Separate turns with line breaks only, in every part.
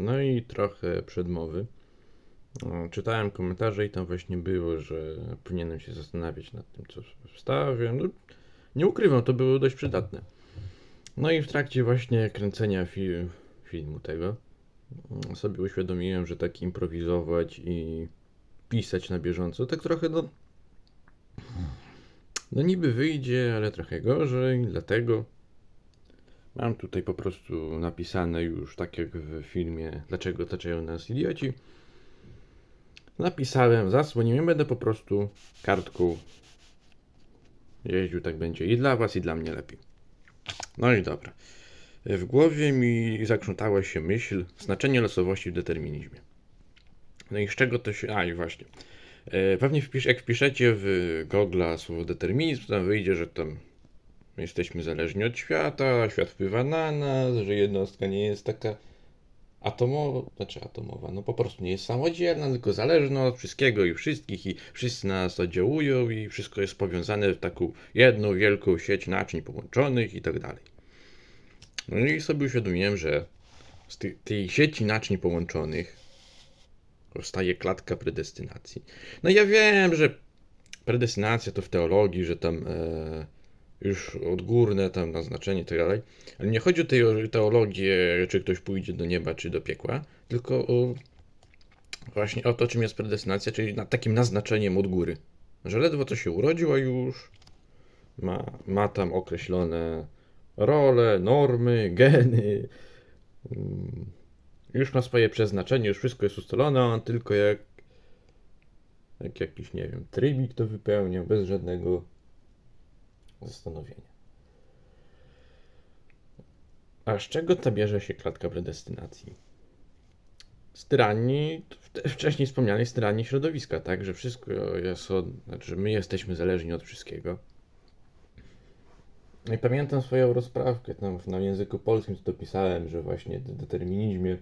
No i trochę przedmowy. Czytałem komentarze i tam właśnie było, że powinienem się zastanawiać nad tym, co wstawię. No, nie ukrywam, to było dość przydatne. No i w trakcie właśnie kręcenia fi- filmu tego mm, sobie uświadomiłem, że tak improwizować i pisać na bieżąco, tak trochę no... No niby wyjdzie, ale trochę gorzej, dlatego mam tutaj po prostu napisane już tak jak w filmie Dlaczego otaczają nas idioci. Napisałem, zasłoniłem, będę po prostu kartką jeździł, tak będzie i dla was, i dla mnie lepiej. No i dobra. W głowie mi zakrzątała się myśl, znaczenie losowości w determinizmie. No i z czego to się... A i właśnie. E, Pewnie wpisz, jak wpiszecie w Google'a słowo determinizm, to tam wyjdzie, że tam jesteśmy zależni od świata, świat wpływa na nas, że jednostka nie jest taka atomowa, znaczy atomowa, no po prostu nie jest samodzielna, tylko zależna od wszystkiego i wszystkich i wszyscy na nas oddziałują i wszystko jest powiązane w taką jedną wielką sieć naczyń połączonych i tak dalej. No i sobie uświadomiłem, że z tej, tej sieci naczyń połączonych powstaje klatka predestynacji. No ja wiem, że predestynacja to w teologii, że tam e, już odgórne tam naznaczenie i tak dalej, ale nie chodzi o teo- teologię, czy ktoś pójdzie do nieba, czy do piekła, tylko o właśnie o to, czym jest predestynacja, czyli na, takim naznaczeniem od góry. Że ledwo co się urodził, a już ma, ma tam określone role, normy, geny. mm, Już ma swoje przeznaczenie, już wszystko jest ustalone, a on tylko jak, jak jakiś, nie wiem, trybik to wypełnia, bez żadnego zastanowienia. A z czego ta bierze się klatka predestynacji? Z tyranii, wcześniej wspomnianej z tyranii środowiska, tak? Że wszystko jest od, znaczy, że my jesteśmy zależni od wszystkiego. I pamiętam swoją rozprawkę tam na języku polskim, co dopisałem, że właśnie w determinizmie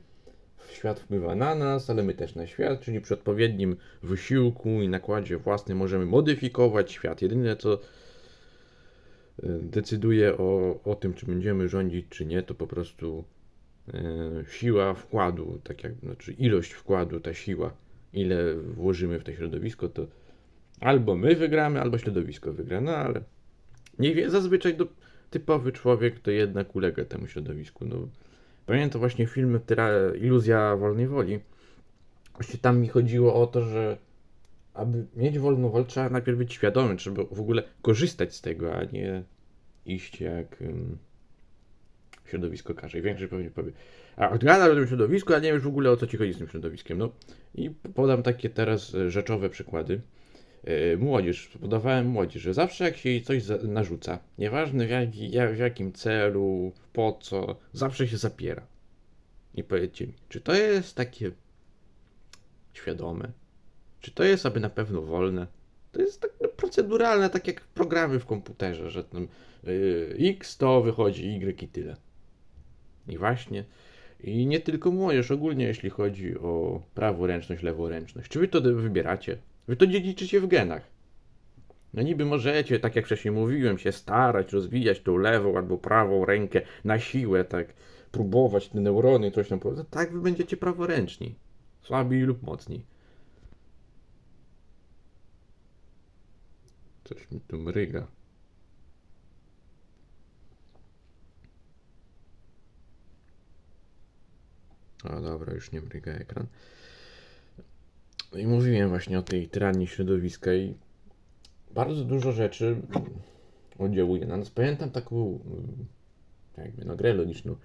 świat wpływa na nas, ale my też na świat, czyli przy odpowiednim wysiłku i nakładzie własnym możemy modyfikować świat. Jedyne co decyduje o, o tym, czy będziemy rządzić, czy nie, to po prostu y, siła wkładu, tak jak, znaczy ilość wkładu, ta siła, ile włożymy w to środowisko, to albo my wygramy, albo środowisko wygra, no ale nie wie, zazwyczaj do, typowy człowiek to jednak ulega temu środowisku. No, pamiętam właśnie film Iluzja Wolnej Woli. Właśnie tam mi chodziło o to, że aby mieć wolną wolę, trzeba najpierw być świadomym, trzeba w ogóle korzystać z tego, a nie iść jak ym, środowisko każe. I większość pewnie powie, a odgada o tym środowisku, a nie wiesz w ogóle o co ci chodzi z tym środowiskiem. No i podam takie teraz e, rzeczowe przykłady. E, Młodzież, podawałem młodzież, że zawsze jak się jej coś narzuca, nieważne w, jaki, ja- w jakim celu, po co, zawsze się zapiera. I powiedzcie mi, czy to jest takie świadome? Czy to jest aby na pewno wolne? To jest tak no, proceduralne, tak jak programy w komputerze, że tam y, X to wychodzi Y i tyle. I właśnie. I nie tylko młodzież, ogólnie jeśli chodzi o praworęczność, leworęczność. Czy wy to wybieracie? Wy to dziedziczycie w genach. No niby możecie, tak jak wcześniej mówiłem, się starać, rozwijać tą lewą albo prawą rękę na siłę, tak próbować te neurony, coś tam. Tak wy będziecie praworęczni. Słabi lub mocni. Coś mi tu mryga. O dobra, już nie mryga ekran. No i mówiłem właśnie o tej tyranii środowiska i bardzo dużo rzeczy oddziałuje na nas. Pamiętam taką mm, jakby no, grę logiczną,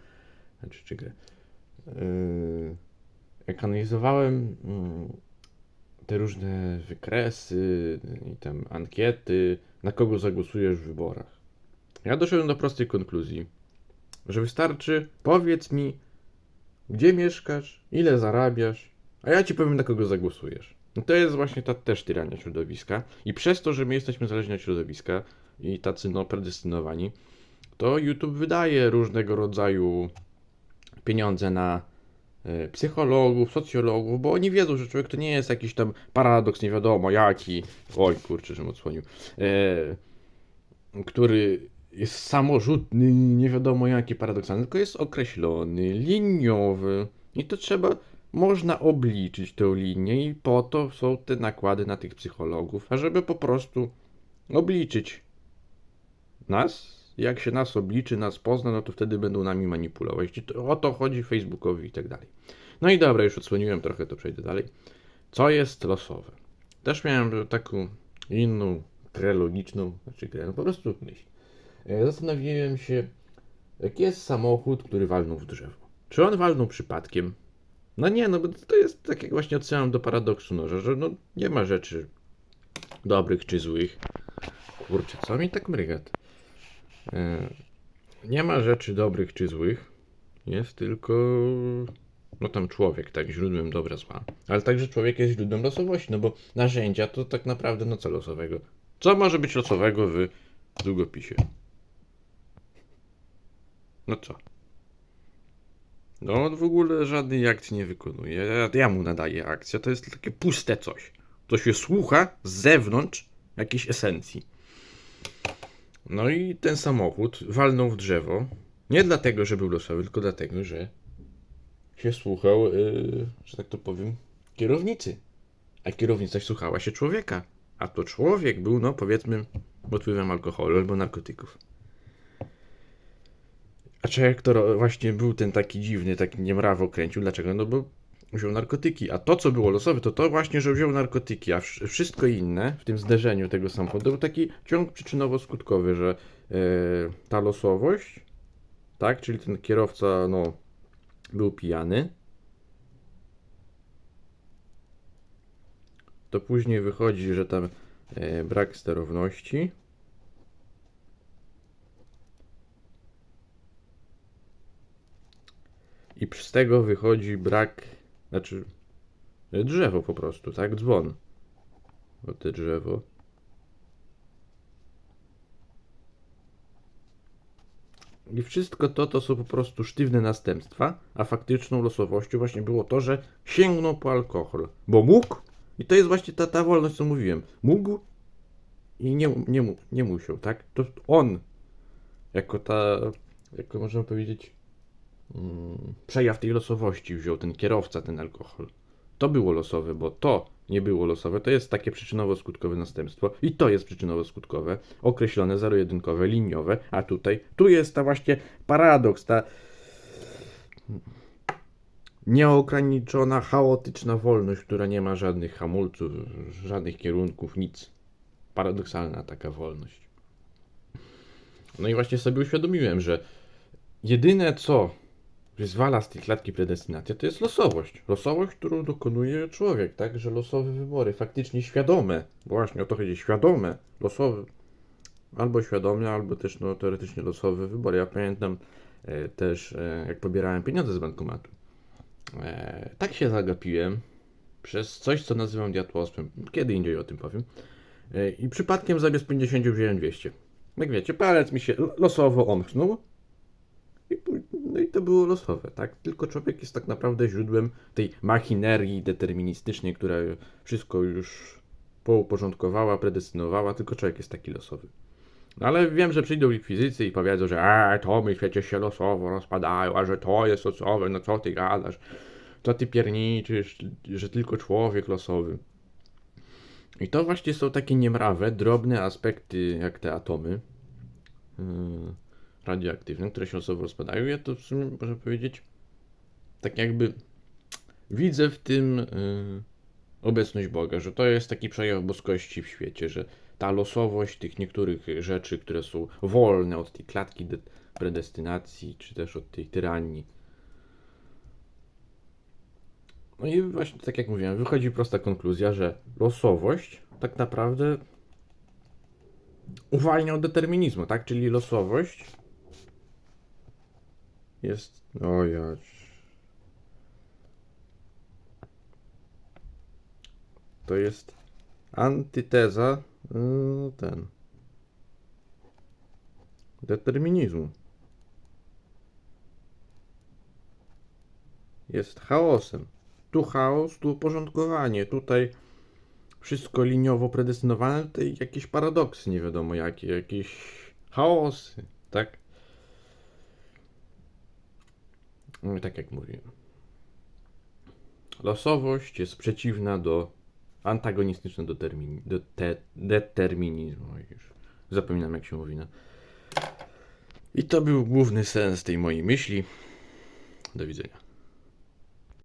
znaczy czy grę. Yy, jak analizowałem mm, te różne wykresy i tam ankiety, na kogo zagłosujesz w wyborach. Ja doszedłem do prostej konkluzji, że wystarczy powiedz mi, gdzie mieszkasz, ile zarabiasz, a ja ci powiem, na kogo zagłosujesz. No to jest właśnie ta też tyrania środowiska. I przez to, że my jesteśmy zależni od środowiska i tacy no predestynowani, to YouTube wydaje różnego rodzaju pieniądze na psychologów, socjologów, bo oni wiedzą, że człowiek to nie jest jakiś tam paradoks, nie wiadomo jaki, oj kurczę, żebym odsłonił, e, który jest samorzutny, nie wiadomo jaki paradoksalny, tylko jest określony, liniowy I to trzeba, można obliczyć tę linię i po to są te nakłady na tych psychologów, ażeby po prostu obliczyć nas. Jak się nas obliczy, nas pozna, no to wtedy będą nami manipulować. O to chodzi Facebookowi i tak dalej. No i dobra, już odsłoniłem trochę, to przejdę dalej. Co jest losowe? Też miałem taką inną, grę logiczną, znaczy grę, no po prostu myśl. E, Zastanowiłem się, jak jest samochód, który walnął w drzewo. Czy on walnął przypadkiem? No nie, no bo to jest tak jak właśnie odsyłam do paradoksu noża, że no nie ma rzeczy dobrych czy złych. Kurczę, co mi tak mryga? E, Nie ma rzeczy dobrych czy złych. Jest tylko no tam człowiek, tak, źródłem dobra, zła. Ale także człowiek jest źródłem losowości, no bo narzędzia to tak naprawdę no co losowego? Co może być losowego w długopisie? No co? No on w ogóle żadnej akcji nie wykonuje. Ja, ja mu nadaję akcję. To jest takie puste coś. To się słucha z zewnątrz jakiejś esencji. No i ten samochód walnął w drzewo. Nie dlatego, że był losowy, tylko dlatego, że się słuchał, yy, że tak to powiem, kierownicy. A kierownica słuchała się człowieka. A to człowiek był, no powiedzmy, pod wpływem alkoholu albo narkotyków. A człowiek to ro- właśnie był ten taki dziwny, taki niemrawo kręcił. Dlaczego? No bo wziął narkotyki. A to, co było losowe, to to właśnie, że wziął narkotyki, a wsz- wszystko inne w tym zderzeniu tego samochodu był taki ciąg przyczynowo-skutkowy, że e, ta losowość, tak, czyli ten kierowca, no, był pijany, to później wychodzi, że tam e, brak sterowności. I z tego wychodzi brak, znaczy e, drzewo po prostu, tak? Dzwon. O te drzewo. I wszystko to to są po prostu sztywne następstwa, a faktyczną losowością właśnie było to, że sięgnął po alkohol. Bo mógł, i to jest właśnie ta, ta wolność, co mówiłem. Mógł i nie, nie, nie musiał, tak? To on, jako ta, jak to można powiedzieć, przejaw tej losowości wziął ten kierowca, ten alkohol. To było losowe, bo to nie było losowe. To jest takie przyczynowo-skutkowe następstwo i to jest przyczynowo-skutkowe, określone zero-jedynkowe, liniowe, a tutaj, tu jest ta właśnie paradoks, ta nieograniczona, chaotyczna wolność, która nie ma żadnych hamulców, żadnych kierunków, nic. Paradoksalna taka wolność. No i właśnie sobie uświadomiłem, że jedyne co wyzwala z tej klatki predestynację, to jest losowość. Losowość, którą dokonuje człowiek, tak? Że losowe wybory, faktycznie świadome, właśnie o to chodzi, świadome, losowe, albo świadome, albo też no, teoretycznie losowe wybory. Ja pamiętam e, też, e, jak pobierałem pieniądze z bankomatu. E, tak się zagapiłem przez coś, co nazywam diatłosłem. Kiedy indziej o tym powiem. E, I przypadkiem zamiast 50 wziąłem 200. Jak wiecie, palec mi się lo- losowo omknął. No i to było losowe, tak? Tylko człowiek jest tak naprawdę źródłem tej machinerii deterministycznej, która wszystko już pouporządkowała, predestynowała, tylko człowiek jest taki losowy. No ale wiem, że przyjdą inkwizycy i powiedzą, że e, to my świecie się losowo rozpadają, a że to jest losowe, no co ty gadasz? Co ty pierniczysz, że tylko człowiek losowy. I to właśnie są takie niemrawe, drobne aspekty, jak te atomy yy, radioaktywne, które się losowo rozpadają. Ja to w sumie, można powiedzieć, tak jakby widzę w tym yy, obecność Boga, że to jest taki przejaw boskości w świecie, że ta losowość tych niektórych rzeczy, które są wolne od tej klatki de- predestynacji, czy też od tej tyranii. No i właśnie tak jak mówiłem, wychodzi prosta konkluzja, że losowość tak naprawdę uwalnia od determinizmu, tak? Czyli losowość jest. O. To jest antyteza yy, ten determinizmu. Jest chaosem. Tu chaos, tu uporządkowanie. Tutaj wszystko liniowo predestynowane, tutaj jakieś paradoksy, nie wiadomo jakie, jakieś chaosy, tak? No i tak jak mówiłem. losowość jest przeciwna do antagonistyczna do, termini, do te, determinizmu. Już zapominam jak się mówi. No. I to był główny sens tej mojej myśli. Do widzenia.